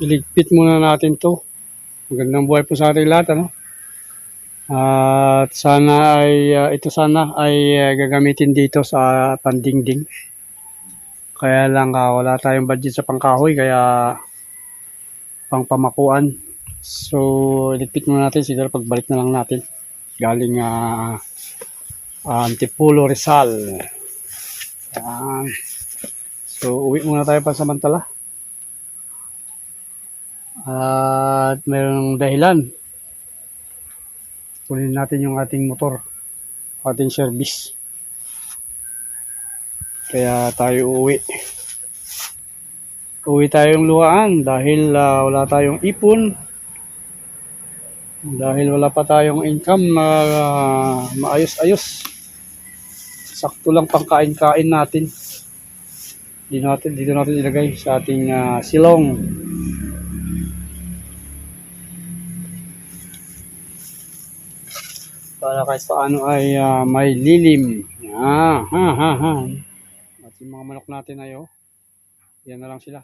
iligpit muna natin to. Magandang buhay po sa ating lahat, ano? At sana ay, ah, ito sana ay ah, gagamitin dito sa pandingding. Kaya lang ah, wala tayong budget sa pangkahoy, kaya pang pamakuan. So, iligpit muna natin, siguro pagbalik na lang natin. Galing ah Antipulo Rizal. Yan. So, uwi muna tayo pansamantala. At mayroong dahilan. Kunin natin yung ating motor. Ating service. Kaya tayo uuwi. Uwi tayong luhaan dahil ah, wala tayong ipon. Dahil wala pa tayong income na ah, maayos-ayos. Sakto lang pang kain-kain natin. Dito natin, dito natin ilagay sa ating ah, silong. Para kahit paano ay ah, may lilim. Ah, ha, ha, ha. At yung mga manok natin ay oh, yan na lang sila.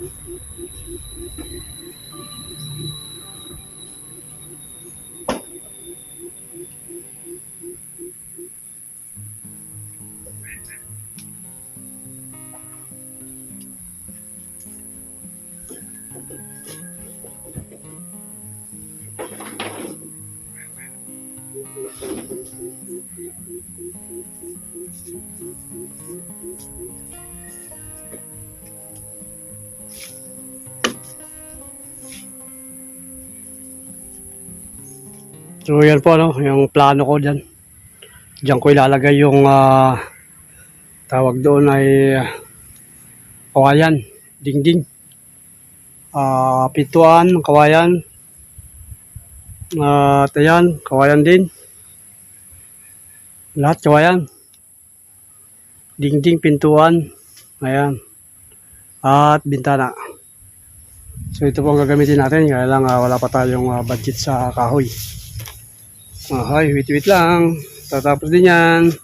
Thank you. So yan po no, yung plano ko dyan. Diyan ko ilalagay yung ah, tawag doon ay ah, kawayan, dingding. Ah, pituan, kawayan. At ayan, kawayan din. Lahat kawayan. Dingding, pintuan. Ayan. At bintana. So ito po ang gagamitin natin. Kaya lang ah, wala pa tayong ah, budget sa kahoy. Okay, wait, wait lang. Tatapos din yan.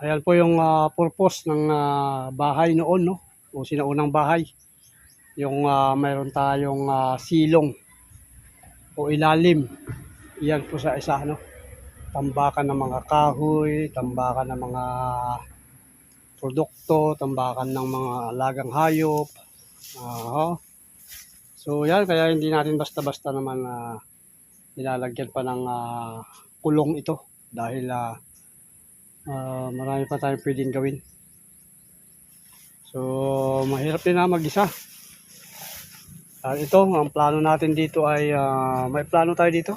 Ayan po yung ah, purpose ng ah, bahay noon, no? O sinaunang bahay. Yung ah, mayroon tayong ah, silong o ilalim. Iyan po sa isa, no? Tambakan ng mga kahoy, tambakan ng mga produkto, tambakan ng mga alagang hayop. Aha. So yan, kaya hindi natin basta-basta naman na nilalagyan pa ng ah, kulong ito. Dahil ah, Ah, marami pa tayong pwedeng gawin. So, mahirap din na mag-isa. Ah, ito, ang plano natin dito ay, ah, may plano tayo dito.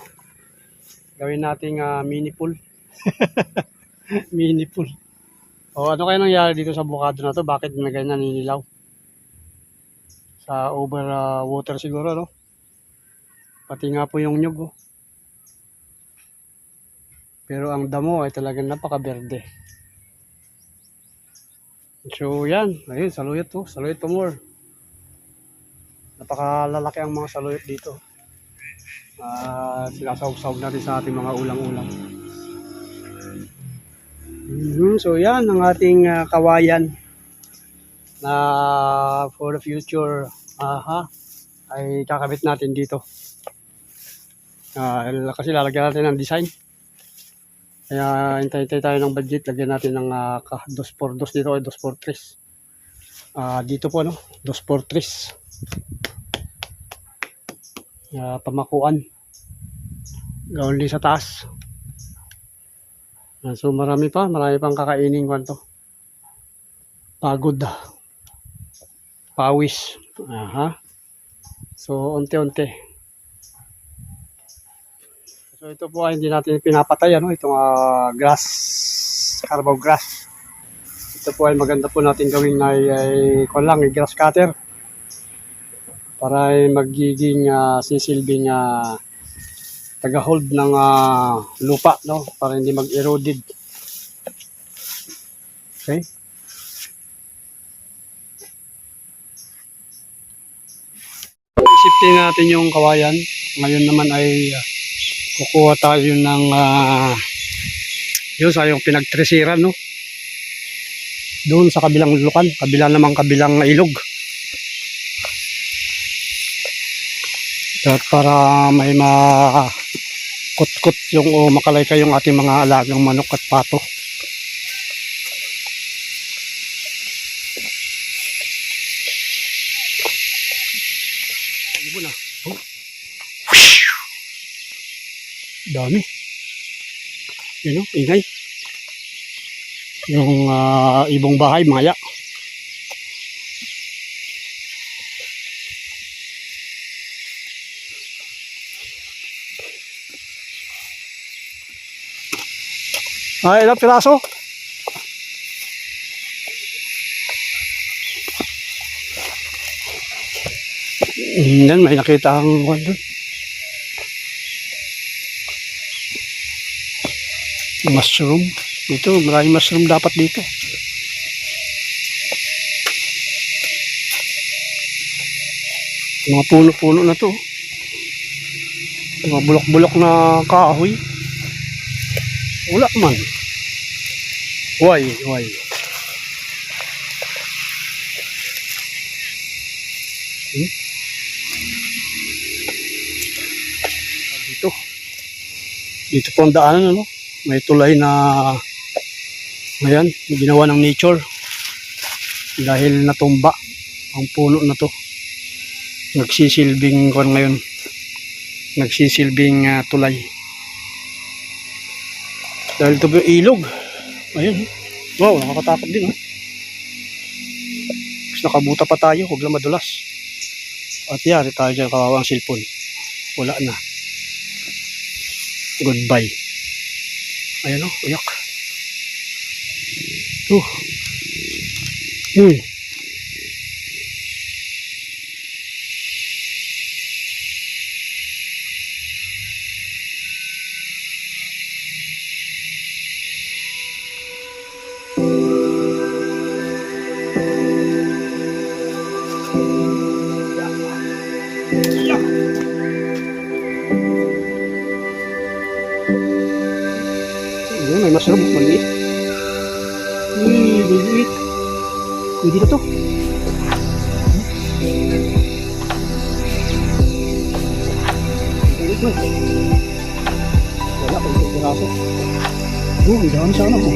Gawin nating ah, mini pool. mini pool. O, ano kaya nangyari dito sa bukado na to? Bakit na ganyan naninilaw? Sa over ah, water siguro, no? Pati nga po yung nyug, oh. Pero ang damo ay talagang napaka-berde. So yan, ayun, saluyot to, saluyot to more. Napakalalaki ang mga saluyot dito. Ah, sinasawsaw natin sa ating mga ulang-ulang. Mhm, So yan ang ating ah, kawayan na for the future aha ay kakabit natin dito. Ah, kasi lalagyan natin ng design. Kaya hintay-hintay tayo ng budget. Lagyan natin ng uh, 2x2 dito ay 2x3. Ah, dito po no, 2x3. Uh, pamakuan. Gawin din sa taas. Ah, so marami pa, marami pang kakainin kwan to. Pagod. Pawis. Aha. So unti-unti. So ito po ay hindi natin pinapatay ano, itong ah, grass, carabao grass. Ito po ay maganda po natin gawin ay, ay kung lang, ay grass cutter. para ay magiging ah, sisilbing ah, taga-hold ng ah, lupa no para hindi mag-eroded. Okay? Isipin natin yung kawayan. Ngayon naman ay ah, kukuha tayo ng ah, yun sa yung pinagtresiran no. Doon sa kabilang lukan, kabila namang kabilang ilog. At para may ma kutkot yung o makalayka yung ating mga alagang manok at pato. Ibon na. Oh. Dami. Yun o, ingay. Yung ah, ibong bahay, maya. Ay, ilang piraso? Mm, Yan, may nakita ang doon. Mushroom. Ito, maraming mushroom dapat dito. Mga puno-puno na to. Mga bulok-bulok na kahoy. Wala man. Why? Why? Hmm? Dito. Dito po ang daanan, ano? May tulay na Ayan, ginawa ng nature. Dahil natumba ang puno na to. Nagsisilbing kon ngayon. Nagsisilbing ah, tulay. Dahil ito ilog. Ayun. oh. Wow, nakakatakot din. Oh. Mas nakabuta pa tayo. Huwag lang madulas. At yari tayo dyan kawawang cellphone. Wala na. Goodbye. Ayan o, uyak. Uh. Hmm. Maliit na. Wala, kung ito piraso. Oh, dami sana mo.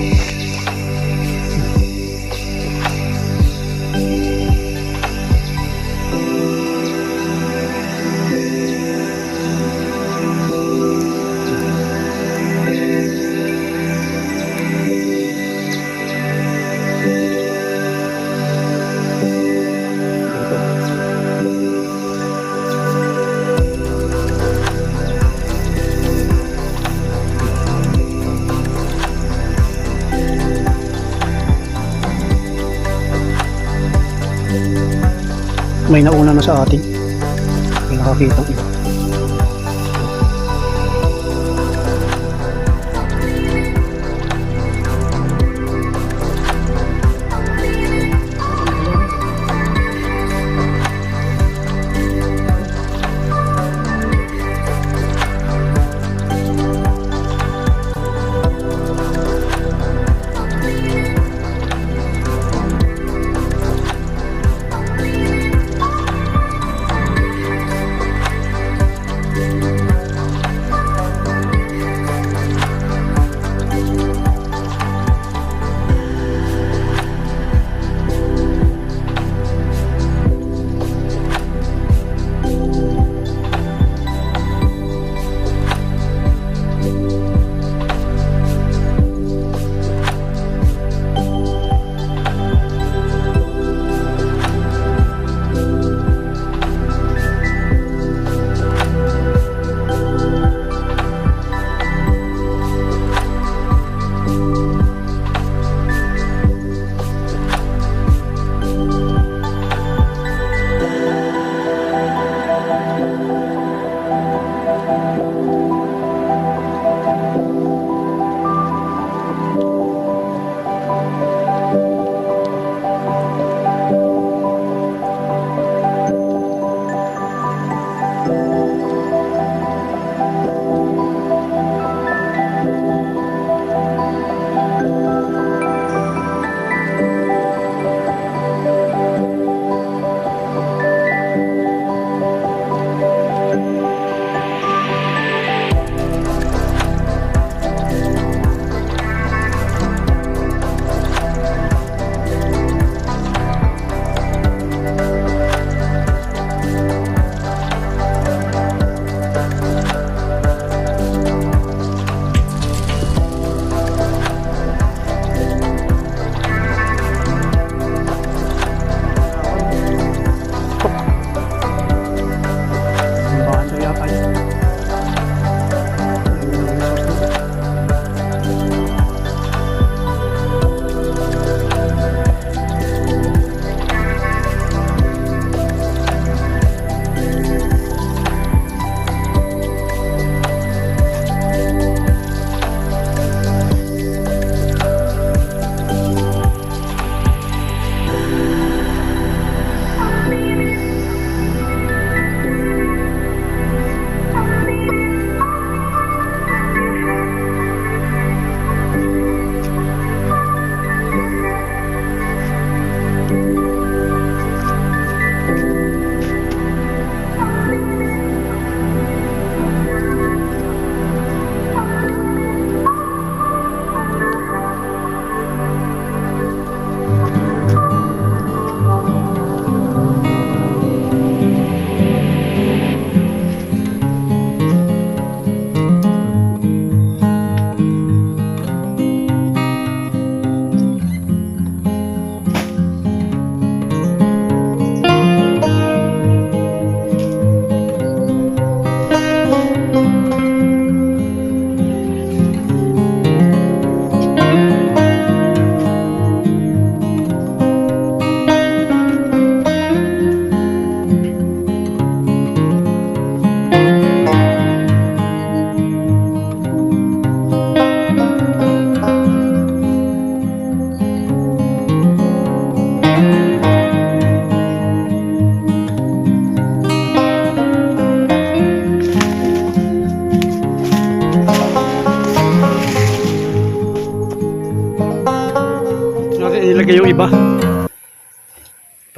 May nauna na sa atin. May nakakita iba.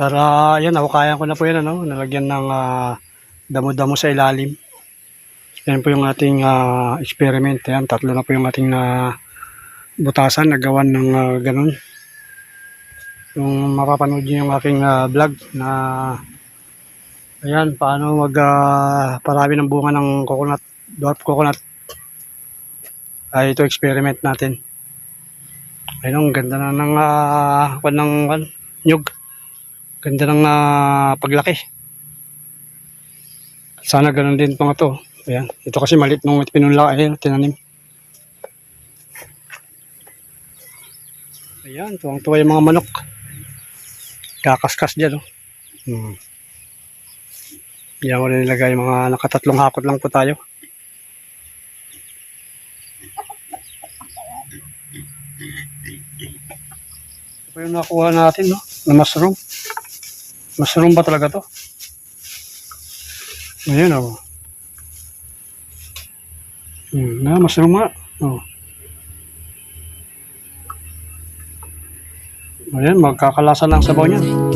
Para, yan, nahukayan ko na po yan, ano, nalagyan ng ah, damo-damo sa ilalim. Yan po yung ating ah, experiment. Yan, tatlo na po yung ating na butasan, nagawan ng ah, ganun. Yung mapapanood nyo yung aking ah, vlog na ayan, paano mag ah, parami ng bunga ng coconut, dwarf coconut. Ay, ito experiment natin. Ayun, ang ganda na ng uh, ng kan, nyug. Ganda ng ah, paglaki. Sana ganun din mga to. Ayan. Ito kasi malit nung pinunla. Ayan, tinanim. Ayan, tuwang-tuwa yung mga manok. Kakaskas dyan, oh. Hmm. Ko na nilagay mga nakatatlong hakot lang po tayo. Ito yung nakuha natin, no? Na mushroom. Mushroom ba talaga to? Ayan, oh. Hmm, na, mushroom nga. Oh. Ayan, magkakalasa ng sabaw niyan.